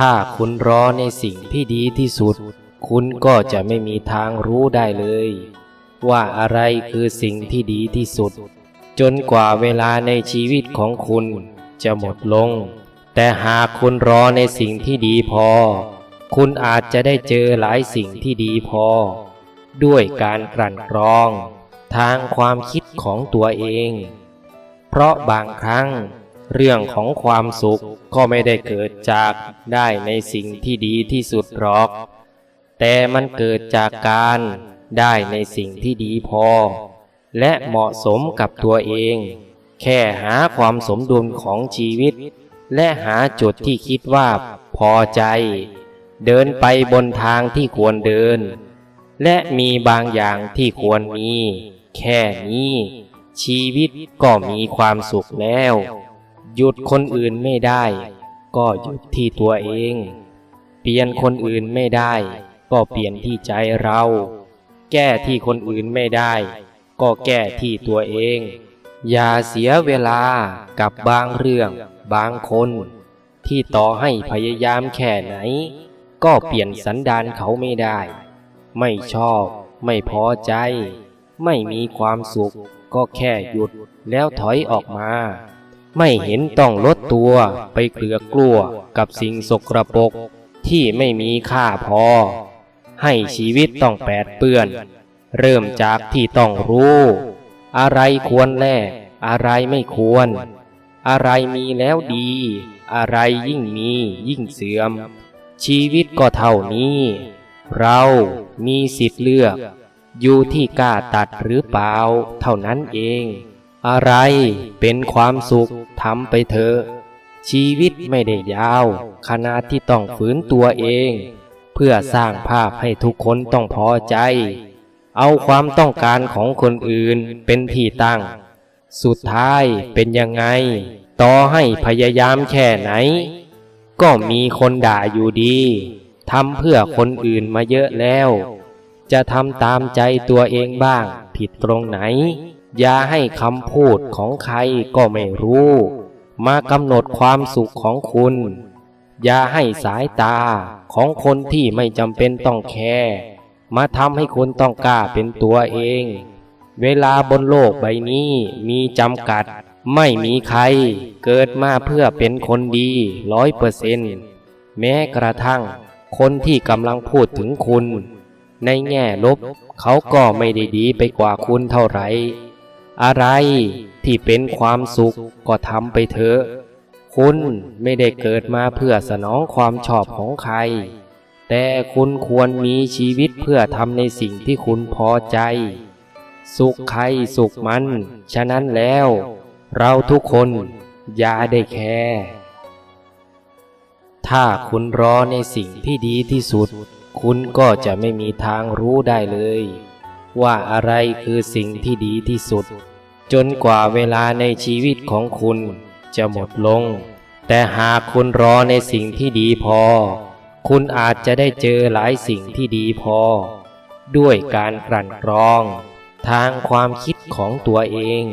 ถ้าคุณรอในสิ่งที่ดีที่สุด คุณก็จะไม่มีทางรู้ได้เลย ว่าอะไรคือสิ่งที่ดีที่สุด จนกว่าเวลาในชีวิตของคุณจะหมดลง แต่หากคุณรอในสิ่งที่ดีพอ คุณอาจจะได้เจอหลายสิ่งที่ดีพอ ด้วยการกลั่นกรอง ทางความคิดของตัวเอง เพราะบางครั้ง เรื่องของความสุขก็ไม่ได้เกิดจากได้ในสิ่งที่ดีที่สุดหรอก แต่มันเกิดจากการได้ในสิ่งที่ดีพอ และเหมาะสมกับตัวเอง แค่หาความสมดุลของชีวิต และหาจุดที่คิดว่าพอใจ เดินไปบนทางที่ควรเดิน และมีบางอย่างที่ควรมี แค่นี้ ชีวิตก็มีความสุขแล้ว หยุดคนอื่นไม่ได้ ก็หยุดที่ตัวเอง เปลี่ยนคนอื่นไม่ได้ ก็เปลี่ยนที่ใจเรา แก้ที่คนอื่นไม่ได้ ก็แก้ที่ตัวเอง อย่าเสียเวลากับบางเรื่อง บางคน ที่ต่อให้พยายามแค่ไหน ก็เปลี่ยนสันดานเขาไม่ได้ ไม่ชอบ ไม่พอใจ ไม่มีความสุข ก็แค่หยุดแล้วถอยออกมา ไม่เห็นต้องลดตัวไปเกลือกลัวกับสิ่งสกรปรกที่ไม่มีค่าพอ ให้ชีวิตต้องแปดเปื้อน เริ่มจากที่ต้องรู้ อะไรควรแลกอะไรไม่ควร อะไรมีแล้วดี อะไรยิ่งมียิ่งเสื่อม ชีวิตก็เท่านี้ เรามีสิทธิ์เลือก อยู่ที่กล้าตัดหรือเปล่าเท่านั้นเอง อะไรเป็นความสุขทำไปเถอะชีวิตไม่ได้ยาว ขนาดที่ต้องฝืนตัวเอง เพื่อสร้างภาพให้ทุกคนต้องพอใจ เอาความต้องการของคนอื่นเป็นที่ตั้ง สุดท้ายเป็นยังไง ต่อให้พยายามแค่ไหน ก็มีคนด่าอยู่ดีทำเพื่อคนอื่นมาเยอะแล้ว จะทำตามใจตัวเองบ้าง ผิดตรงไหน อย่าให้คำพูดของใครก็ไม่รู้ มากำหนดความสุขของคุณ อย่าให้สายตาของคนที่ไม่จำเป็นต้องแคร์มาทำให้คุณต้องกล้าเป็นตัวเอง เวลาบนโลกใบนี้มีจำกัด ไม่มีใครเกิดมาเพื่อเป็นคนดีร้อยเปอร์เซนต์แม้กระทั่งคนที่กำลังพูดถึงคุณ ในแง่ลบเขาก็ไม่ได้ดีไปกว่าคุณเท่าไหร่ อะไรที่เป็นความสุขก็ทำไปเถอะ คุณไม่ได้เกิดมาเพื่อสนองความชอบของใคร แต่คุณควรมีชีวิตเพื่อทำในสิ่งที่คุณพอใจ สุขใครสุขมัน ฉะนั้นแล้ว เราทุกคนอย่าได้แคร์ถ้าคุณรอในสิ่งที่ดีที่สุด คุณก็จะไม่มีทางรู้ได้เลย ว่าอะไรคือสิ่งที่ดีที่สุด จนกว่าเวลาในชีวิตของคุณจะหมดลง แต่หากคุณรอในสิ่งที่ดีพอ คุณอาจจะได้เจอหลายสิ่งที่ดีพอ ด้วยการกลั่นกรอง ทางความคิดของตัวเอง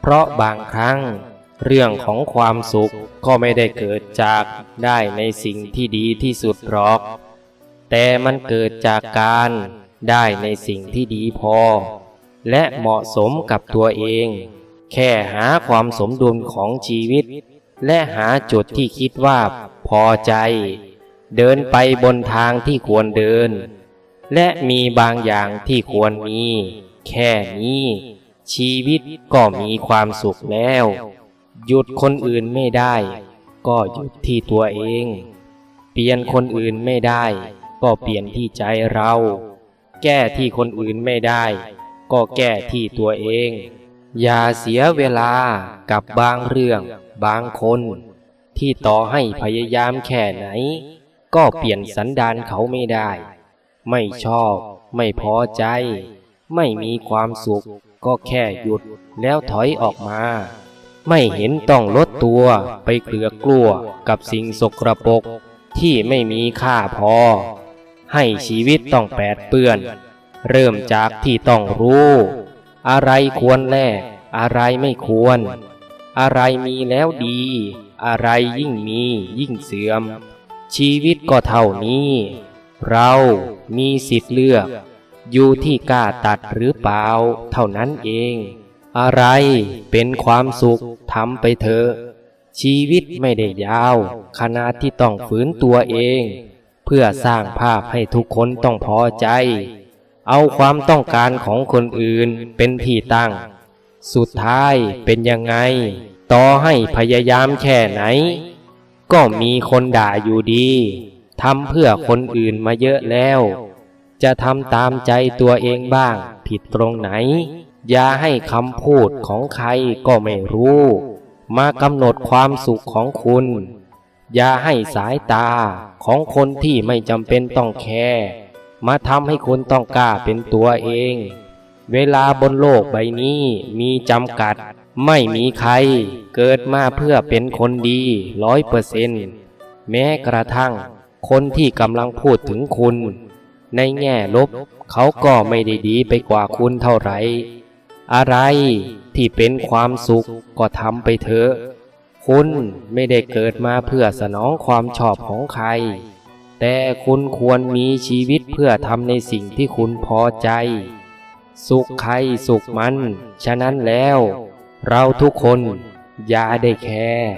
เพราะบางครั้ง เรื่องของความสุขก็ไม่ได้เกิดจากได้ในสิ่งที่ดีที่สุดหรอก แต่มันเกิดจากการ ได้ในสิ่งที่ดีพอ และเหมาะสมกับตัวเอง แค่หาความสมดุลของชีวิต และหาจุดที่คิดว่าพอใจ เดินไปบนทางที่ควรเดิน และมีบางอย่างที่ควรมี แค่นี้ ชีวิตก็มีความสุขแล้ว หยุดคนอื่นไม่ได้ ก็หยุดที่ตัวเอง เปลี่ยนคนอื่นไม่ได้ ก็เปลี่ยนที่ใจเรา แก้ที่คนอื่นไม่ได้ ก็แก้ที่ตัวเอง อย่าเสียเวลากับบางเรื่อง บางคน ที่ต่อให้พยายามแค่ไหน ก็เปลี่ยนสันดานเขาไม่ได้ ไม่ชอบ ไม่พอใจ ไม่มีความสุข ก็แค่หยุดแล้วถอยออกมา ไม่เห็นต้องลดตัวไปเกลือกกลัวกับสิ่งสกรปรกที่ไม่มีค่าพอ ให้ชีวิตต้องแปดเปื้อน เริ่มจากที่ต้องรู้ อะไรควรแลกอะไรไม่ควร อะไรมีแล้วดี อะไรยิ่งมียิ่งเสื่อม ชีวิตก็เท่านี้ เรามีสิทธิ์เลือก อยู่ที่กล้าตัดหรือเปล่า เท่านั้นเอง อะไรเป็นความสุขทำไปเถอะชีวิตไม่ได้ยาว ขนาดที่ต้องฝืนตัวเอง เพื่อสร้างภาพให้ทุกคนต้องพอใจ เอาความต้องการของคนอื่นเป็นที่ตั้ง สุดท้ายเป็นยังไง ต่อให้พยายามแค่ไหน ก็มีคนด่าอยู่ดีทำเพื่อคนอื่นมาเยอะแล้ว จะทำตามใจตัวเองบ้าง ผิดตรงไหน อย่าให้คำพูดของใครก็ไม่รู้ มากำหนดความสุขของคุณ อย่าให้สายตาของคนที่ไม่จำเป็นต้องแคร์มาทำให้คุณต้องกล้าเป็นตัวเอง เวลาบนโลกใบนี้มีจำกัด ไม่มีใครเกิดมาเพื่อเป็นคนดีร้อยเปอร์เซนต์แม้กระทั่งคนที่กำลังพูดถึงคุณ ในแง่ลบเขาก็ไม่ได้ดีไปกว่าคุณเท่าไหร่อะไรที่เป็นความสุขก็ทำไปเถอะ คุณไม่ได้เกิดมาเพื่อสนองความชอบของใคร แต่คุณควรมีชีวิตเพื่อทำในสิ่งที่คุณพอใจ สุขใครสุขมัน ฉะนั้นแล้ว เราทุกคนอย่าได้แคร์